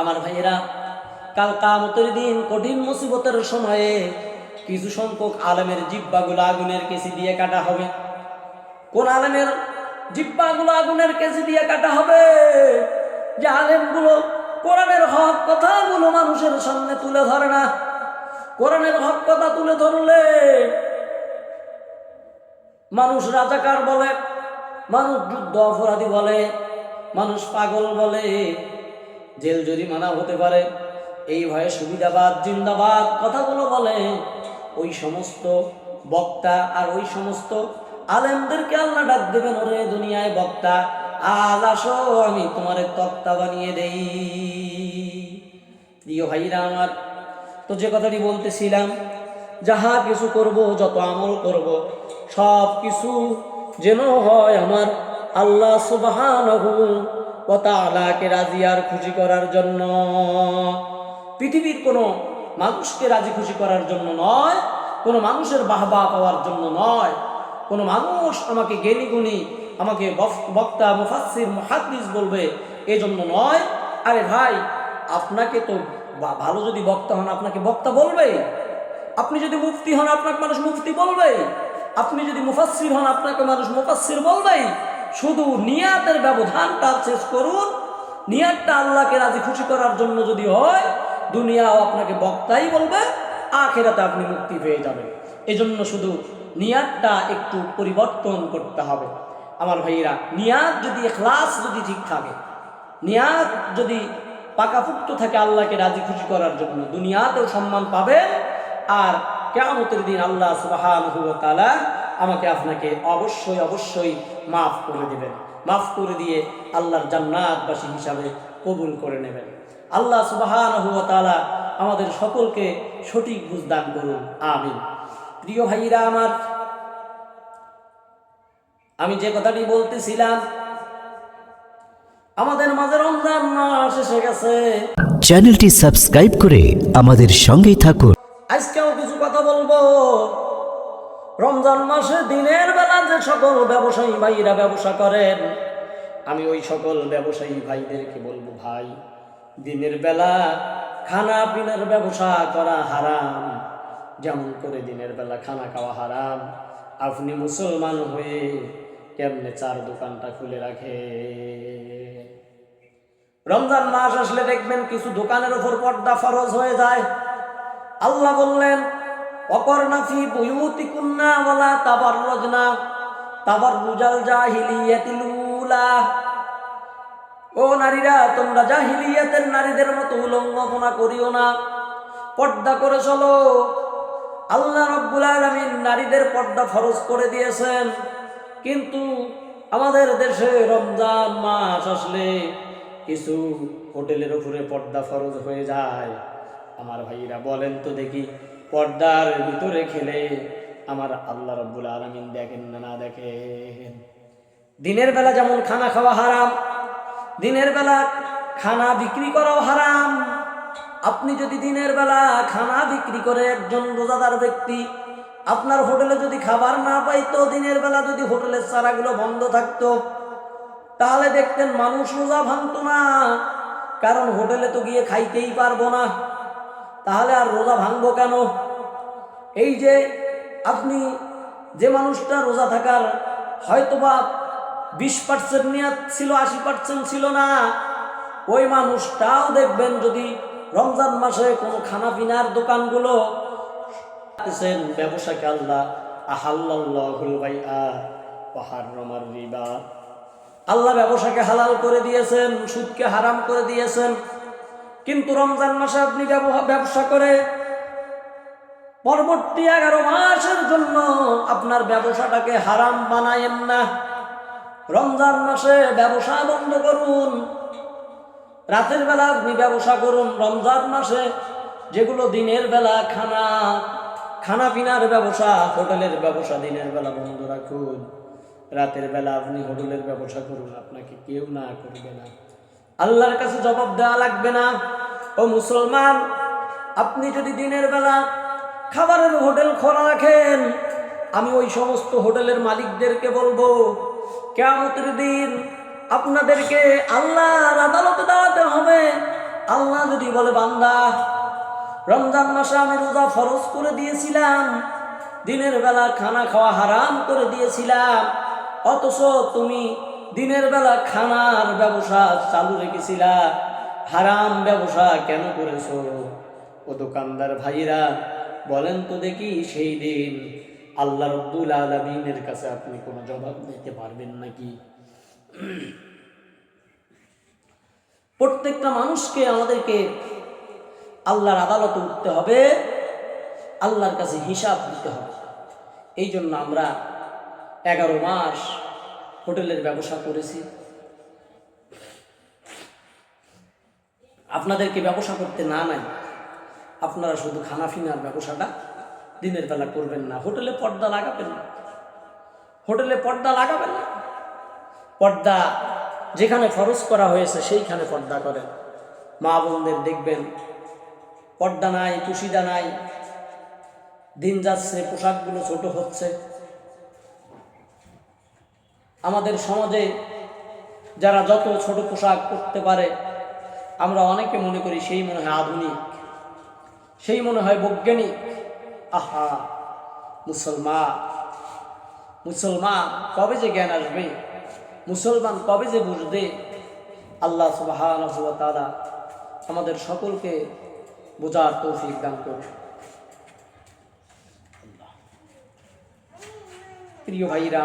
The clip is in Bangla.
আমার ভাইয়েরা, কাল কামতের দিন কঠিন মুসিবতের সময়ে কিছু সংখ্যক আলেমের জিব্বাগুলো আগুনের কেসি দিয়ে কাটা হবে। কোন আলেমের জিব্বাগুলো আগুনের কেসি দিয়ে কাটা হবে? যে আলেমগুলো কোরআনের হক কথাগুলো মানুষের সামনে তুলে ধরে না। কোরআনের হক কথা তুলে ধরলে মানুষ রাজাকার বলে, মানুষ যুদ্ধ অপরাধী বলে, মানুষ পাগল বলে জেল জরিমানা হতে পারে। এই ভয়ে সুবিধাবাদ, জিন্দাবাদ, কথাগুলো বলে। ওই সমস্ত বক্তা আর ওই সমস্ত আলেমদেরকে আল্লাহ ডাক দেবেন, ওরে দুনিয়ায় বক্তা, আজ আসো, আমি তোমার তক্তা বানিয়ে দেই। প্রিয় ভাইরা আমার, তো যে কথাটি বলতেছিলাম, যাহা কিছু করব, যত আমল করব সব কিছু যেন হয় আমার আল্লাহ সুবহানাহু তাআলাকে রাজি আর খুশি করার জন্য। পৃথিবীর কোনো মানুষকে রাজি খুশি করার জন্য নয়, কোনো মানুষের বাহবা পাওয়ার জন্য নয়। কোনো মানুষ আমাকে গুণী আমাকে বক্তা মুফাসির মুহাদ্দিস বলবে এজন্য নয়। আরে ভাই, আপনাকে তো ভালো যদি বক্তা হন, আপনাকে বক্তা বলবে। আপনি যদি মুফতি হন, আপনাকে মানুষ মুফতি বলবে। আপনি যদি মুফাসির হন, আপনাকে মানুষ মুফাসির বলবেই। শুধু নিয়াতের ব্যবধানটা শেষ করুন। নিয়াতটা আল্লাহকে রাজি খুশি করার জন্য যদি হয়, দুনিয়াও আপনাকে বক্তাই বলবে, আখেরাতে আপনি মুক্তি পেয়ে যাবেন। এজন্য শুধু নিয়াতটা একটু পরিবর্তন করতে হবে। আমার ভাইয়েরা, নিয়াত যদি এখলাস যদি ঠিক থাকে, নিয়াত যদি পাকাপুক্ত থাকে আল্লাহকে রাজি খুশি করার জন্য, দুনিয়াতেও সম্মান পাবেন। আর কেমতের দিন আল্লাহ সুবাহান তালা আমাকে আপনাকে অবশ্যই অবশ্যই মাফ করে দেবেন। মাফ করে দিয়ে আল্লাহর জান্নাতবাসী হিসাবে কবুল করে নেবেন। আল্লাহ সুবাহান তালা আমাদের সকলকে সঠিক বুঝদান করুন। আমিন। প্রিয় ভাইরা আমার আমি যে কথাটি বলতেছিলাম আমাদের মাঝে রমজান মাস এসে গেছে। চ্যানেলটি সাবস্ক্রাইব করে আমাদের সঙ্গেই থাকুন। আজকেও কিছু কথা বলব। রমজান মাসে দিনের বেলা যে সকল ব্যবসায়ী ভাইরা ব্যবসা করেন, আমি ওই সকল ব্যবসায়ী ভাইদেরকে বলব, ভাই, দিনের বেলা খানা পিনার ব্যবসা করা হারাম। যেমন করে দিনের বেলা খানা খাওয়া হারাম। আপনি মুসলমান হয়ে কেমনে চার দোকানটা খুলে রাখে রমজান মাস আসলে দেখবেন কিছু দোকানের উপর পর্দা ফরজ হয়ে যায়। আল্লাহ বললেন অকর্ণা ফি বুয়ুতি কুন্না ওয়ালা তাবাররুজনা। তাবাররুজাল জাহিলিয়াতিল উলা। ও নারীরা, তোমরা জাহিলিয়াতের নারীদের মতো উলঙ্ঘনা করিও না। পর্দা করে চলো। আল্লাহ রব্বুল আলামিন নারীদের পর্দা ফরজ করে দিয়েছেন। কিন্তু আমাদের দেশে রমজান মাস আসলে কিছু হোটেলের উপরে পর্দা ফরজ হয়ে যায়। আমার ভাইরা, বলেন তো দেখি। পর্দার ভিতরে খেলে আমার আল্লাহ রব্বুল আলমিন দেখেন না না দেখেন। দিনের বেলা যেমন খানা খাওয়া হারাম, দিনের বেলা খানা বিক্রি করাও হারাম। আপনি যদি দিনের বেলা খানা বিক্রি করে একজন রোজাদার ব্যক্তি আপনার হোটেলে যদি খাবার না পাইতো, দিনের বেলা যদি হোটেলের চারাগুলো বন্ধ থাকতো, তাহলে দেখতেন মানুষ রোজা ভাঙতো না। কারণ হোটেলে তো গিয়ে খাইতেই পারব না। তাহলে আর রোজা ভাঙবো কেন? এই যে আপনি যে মানুষটা রোজা থাকার হয়তোবা বিশ পার্সেন্ট নিয়াত ছিল, আশি পার্সেন্ট ছিল না, ওই মানুষটাও দেখবেন যদি রমজান মাসে কোনো খানা পিনার দোকানগুলো ব্যবসাকে আল্লাহ আহাল্লাহুল আল্লাহ ব্যবসাকে হালাল করে দিয়েছেন, সুদকে হারাম করে দিয়েছেন। কিন্তু রমজান মাসে আপনি ব্যবসা করে পরবর্তী এগারো মাসের জন্য আপনার ব্যবসাটাকে হারাম বানায়েন না। রমজান মাসে ব্যবসা বন্ধ করুন। রাতের বেলা আপনি ব্যবসা করুন। রমজান মাসে যেগুলো দিনের বেলা খানা খানা পিনার ব্যবসা, হোটেলের ব্যবসা দিনের বেলা বন্ধ রাখুন। রাতের বেলা আপনি হোটেলের ব্যবসা করুন। আপনাকে কেউ না করবে না। আল্লাহর কাছে জবাব দেওয়া লাগবে না। ও মুসলমান, আপনি যদি দিনের বেলা খাবারের হোটেল খোলা রাখেন, আমি ওই সমস্ত হোটেলের মালিকদেরকে বলব কেমতের দিন আপনাদেরকে আল্লাহর আদালতে দাঁড়াতে হবে। আল্লাহ যদি বলে, বান্দা, রমজান মাসে আমি রোজা ফরজ করে দিয়েছিলাম, দিনের বেলা খানা খাওয়া হারাম করে দিয়েছিলাম, অথচ তুমি দিনের বেলা খানার ব্যবসা চালু রেখেছিলা। হারাম ব্যবসা কেন করেছ? ও দোকানদার ভাইরা বলেন তো দেখি সেই দিন আল্লাহ রব্বুল আলমিনের কাছে আপনি কোনো জবাব দিতে পারবেন নাকি? প্রত্যেকটা মানুষকে আমাদেরকে আল্লাহর আদালতে উঠতে হবে, আল্লাহর কাছে হিসাব দিতে হবে। এই জন্য আমরা এগারো মাস হোটেলের ব্যবসা করেছি। আপনাদেরকে ব্যবসা করতে না নাই, আপনারা শুধু খানা ফিনার ব্যবসাটা দিনের বেলা করবেন না। হোটেলে পর্দা লাগাবেন না। হোটেলে পর্দা লাগাবেন না। পর্দা যেখানে খরচ করা হয়েছে সেইখানে পর্দা করেন। মা বোনদের দেখবেন, পর্দা নাই, তুষিদা নাই, দিন যাচ্ছে, পোশাকগুলো ছোট হচ্ছে। আমাদের সমাজে যারা যত ছোট পোশাক পরতে পারে, আমরা অনেকে মনে করি সেই মনে হয় আধুনিক, সেই মনে হয় বৈজ্ঞানিক। আহা, মুসলমান মুসলমান কবে যে জ্ঞান আসবে? মুসলমান কবে যে বুঝবে? আল্লাহ সুবাহ আমাদের সকলকে বোঝার তৌফিক দান করবে প্রিয় ভাইরা